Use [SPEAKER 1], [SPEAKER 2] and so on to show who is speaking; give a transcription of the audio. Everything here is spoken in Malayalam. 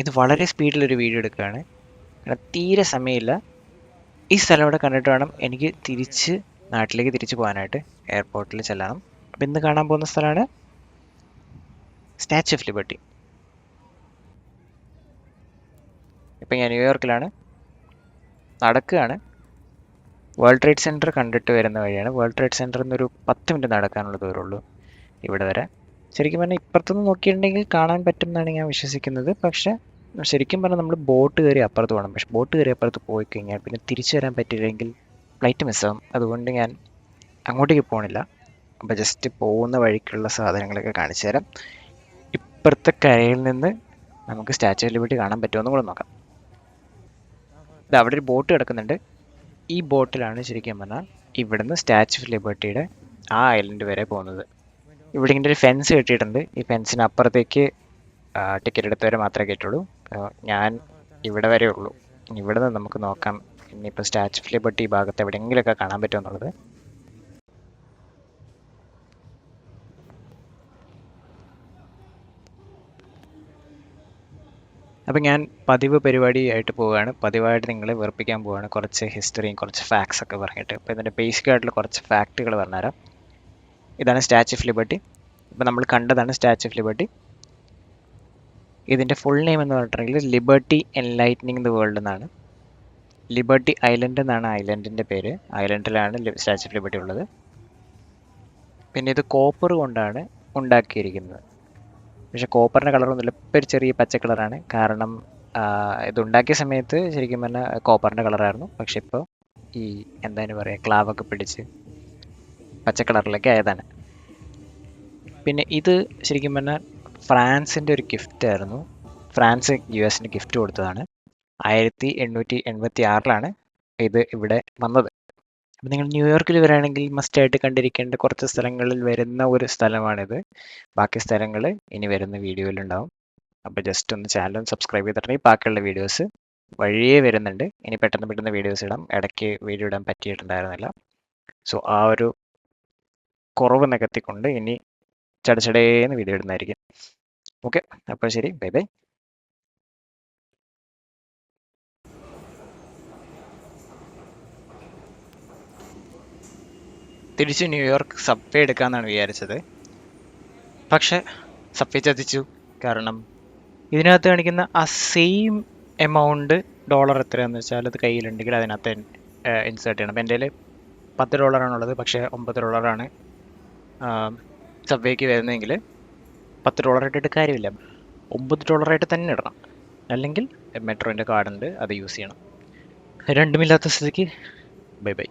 [SPEAKER 1] ഇത് വളരെ സ്പീഡിലൊരു വീഡിയോ എടുക്കുകയാണ്. കാരണം തീരെ സമയമില്ല. ഈ സ്ഥലം ഇവിടെ കണ്ടിട്ട് വേണം എനിക്ക് തിരിച്ച് നാട്ടിലേക്ക് തിരിച്ച് പോകാനായിട്ട്. എയർപോർട്ടിൽ ചെല്ലണം. അപ്പം ഇന്ന് കാണാൻ പോകുന്ന സ്ഥലമാണ് സ്റ്റാച്യു ഓഫ് ലിബർട്ടി ഇപ്പം ഞാൻ ന്യൂയോർക്കിലാണ് നടക്കുകയാണ്. വേൾഡ് ട്രേഡ് സെന്റർ കണ്ടിട്ട് വരുന്ന വഴിയാണ്. വേൾഡ് ട്രേഡ് സെന്ററിൽ നിന്ന് ഒരു പത്ത് മിനിറ്റ് നടക്കാനുള്ള ദൂരമുള്ളൂ. ഇവിടെ വരെ. ശരിക്കും പറഞ്ഞാൽ ഇപ്പുറത്തുനിന്ന് നോക്കിയിട്ടുണ്ടെങ്കിൽ കാണാൻ പറ്റും എന്നാണ് ഞാൻ വിശ്വസിക്കുന്നത്. പക്ഷേ ശരിക്കും പറഞ്ഞാൽ നമ്മൾ ബോട്ട് കയറി അപ്പുറത്ത് പോകണം പക്ഷെ ബോട്ട് കയറി അപ്പുറത്ത് പോയി കഴിഞ്ഞാൽ പിന്നെ തിരിച്ചു വരാൻ പറ്റില്ലെങ്കിൽ ഫ്ലൈറ്റ് മിസ്സാവും അതുകൊണ്ട് ഞാൻ അങ്ങോട്ടേക്ക് പോകണില്ല അപ്പോൾ ജസ്റ്റ് പോകുന്ന വഴിക്കുള്ള സാധനങ്ങളൊക്കെ കാണിച്ചു തരാം. ഇപ്പുറത്തെ കരയിൽ നിന്ന് നമുക്ക് സ്റ്റാച്യു ഓഫ് ലിബർട്ടി കാണാൻ പറ്റുമെന്ന് കൂടെ നോക്കാം. ഇത് അവിടെ ഒരു ബോട്ട് കിടക്കുന്നുണ്ട്. ഈ ബോട്ടിലാണ് ശരിക്കും പറഞ്ഞാൽ ഇവിടുന്ന് സ്റ്റാച്യു ഓഫ് ലിബർട്ടിയുടെ ആ ഐലൻഡ് വരെ പോകുന്നത്. ഇവിടെ ഇങ്ങനെ ഒരു ഫെൻസ് കെട്ടിയിട്ടുണ്ട്. ഈ ഫെൻസിന് അപ്പുറത്തേക്ക് ടിക്കറ്റ് എടുത്തവരെ മാത്രമേ കയറ്റുള്ളൂ. ഞാൻ ഇവിടെ വരെ ഉള്ളൂ. ഇവിടെ നിന്ന് നമുക്ക് നോക്കാം. ഇനിയിപ്പോൾ സ്റ്റാച്ചു ഓഫ് ലിബർട്ടി ഭാഗത്ത് എവിടെയെങ്കിലുമൊക്കെ കാണാൻ പറ്റുമെന്നുള്ളത് അപ്പം ഞാൻ പതിവ് പരിപാടിയായിട്ട് പോവുകയാണ്. പതിവായിട്ട് നിങ്ങളെ വെറുപ്പിക്കാൻ പോവുകയാണ്. കുറച്ച് ഹിസ്റ്ററിയും കുറച്ച് ഫാക്ട്സ് ഒക്കെ പറഞ്ഞിട്ട്. അപ്പോൾ ഇതിന്റെ ബേസിക് ആയിട്ടുള്ള കുറച്ച് ഫാക്റ്റുകൾ പറഞ്ഞുതരാം. ഇതാണ് സ്റ്റാച്യു ഓഫ് ലിബർട്ടി. ഇപ്പം നമ്മൾ കണ്ടതാണ് സ്റ്റാച്യു ഓഫ് ലിബർട്ടി. ഇതിന്റെ ഫുൾ നെയിം എന്ന് പറഞ്ഞിട്ടുണ്ടെങ്കിൽ ലിബർട്ടി എൻലൈറ്റനിങ് ദ വേൾഡ് എന്നാണ്. ലിബർട്ടി ഐലൻഡ് എന്നാണ് ഐലൻഡിന്റെ പേര്. ഐലൻഡിലാണ് സ്റ്റാച്യു ഓഫ് ലിബർട്ടി ഉള്ളത്. പിന്നെ ഇത് കോപ്പർ കൊണ്ടാണ് ഉണ്ടാക്കിയിരിക്കുന്നത്. പക്ഷെ കോപ്പറിന്റെ കളറൊന്നുമില്ല ഇപ്പം ഒരു ചെറിയ പച്ച കളറാണ്. കാരണം ഇത് ഉണ്ടാക്കിയ സമയത്ത് ശരിക്കും പറഞ്ഞാൽ കോപ്പറിന്റെ കളറായിരുന്നു. പക്ഷെ ഇപ്പോൾ ഈ എന്താണ് പറയുക ക്ലാവൊക്കെ പിടിച്ച് പച്ച ആയതാണ്. പിന്നെ ഇത് ശരിക്കും പറഞ്ഞാൽ ഫ്രാൻസിന്റെ ഒരു ഗിഫ്റ്റ് ആയിരുന്നു. ഫ്രാൻസ് യു എസിന് ഗിഫ്റ്റ് കൊടുത്തതാണ്. ആയിരത്തി എണ്ണൂറ്റി എൺപത്തി ആറിലാണ് ഇത് ഇവിടെ വന്നത്. അപ്പം നിങ്ങൾ ന്യൂയോർക്കിൽ വരാണെങ്കിൽ മസ്റ്റായിട്ട് കണ്ടിരിക്കേണ്ട കുറച്ച് സ്ഥലങ്ങളിൽ വരുന്ന ഒരു സ്ഥലമാണിത്. ബാക്കി സ്ഥലങ്ങൾ ഇനി വരുന്ന വീഡിയോയിലുണ്ടാവും അപ്പോൾ ജസ്റ്റ് ഒന്ന് ചാനൽ സബ്സ്ക്രൈബ് ചെയ്തിട്ടുണ്ടെങ്കിൽ ബാക്കിയുള്ള വീഡിയോസ് വഴിയേ വരുന്നുണ്ട്. ഇനി പെട്ടെന്ന് പെട്ടെന്ന് വീഡിയോസ് ഇടാം. ഇടയ്ക്ക് വീഡിയോ ഇടാൻ പറ്റിയിട്ടുണ്ടായിരുന്നില്ല. സോ ആ ഒരു കുറവ് നികത്തിക്കൊണ്ട് ഇനി ചടച്ചടേന്ന് വീഡിയോ ഇടുന്നതായിരിക്കും ഓക്കെ അപ്പോൾ ശരി ബൈ ബൈ. തിരിച്ച് ന്യൂയോർക്ക് സബ്വേ എടുക്കാമെന്നാണ് വിചാരിച്ചത്. പക്ഷെ സബ്വേ ചതിച്ചു. കാരണം ഇതിനകത്ത് കാണിക്കുന്ന ആ സെയിം എമൗണ്ട് ഡോളർ എത്രയാണെന്ന് വെച്ചാൽ അത് കയ്യിലുണ്ടെങ്കിൽ അതിനകത്ത് ഇൻസേർട്ട് ചെയ്യണം. അപ്പം എന്റെ കയ്യിൽ പത്ത് ഡോളറാണുള്ളത് പക്ഷേ ഒമ്പത് ഡോളറാണ്. സബ്വേക്ക് വരുന്നതെങ്കിൽ പത്ത് ഡോളർ ഇട്ടിട്ട് കാര്യമില്ല. ഒമ്പത് ഡോളറായിട്ട് തന്നെ ഇടണം. അല്ലെങ്കിൽ മെട്രോന്റെ കാർഡുണ്ട് അത് യൂസ് ചെയ്യണം. രണ്ടുമില്ലാത്ത സ്ഥിതിക്ക് ബൈ ബൈ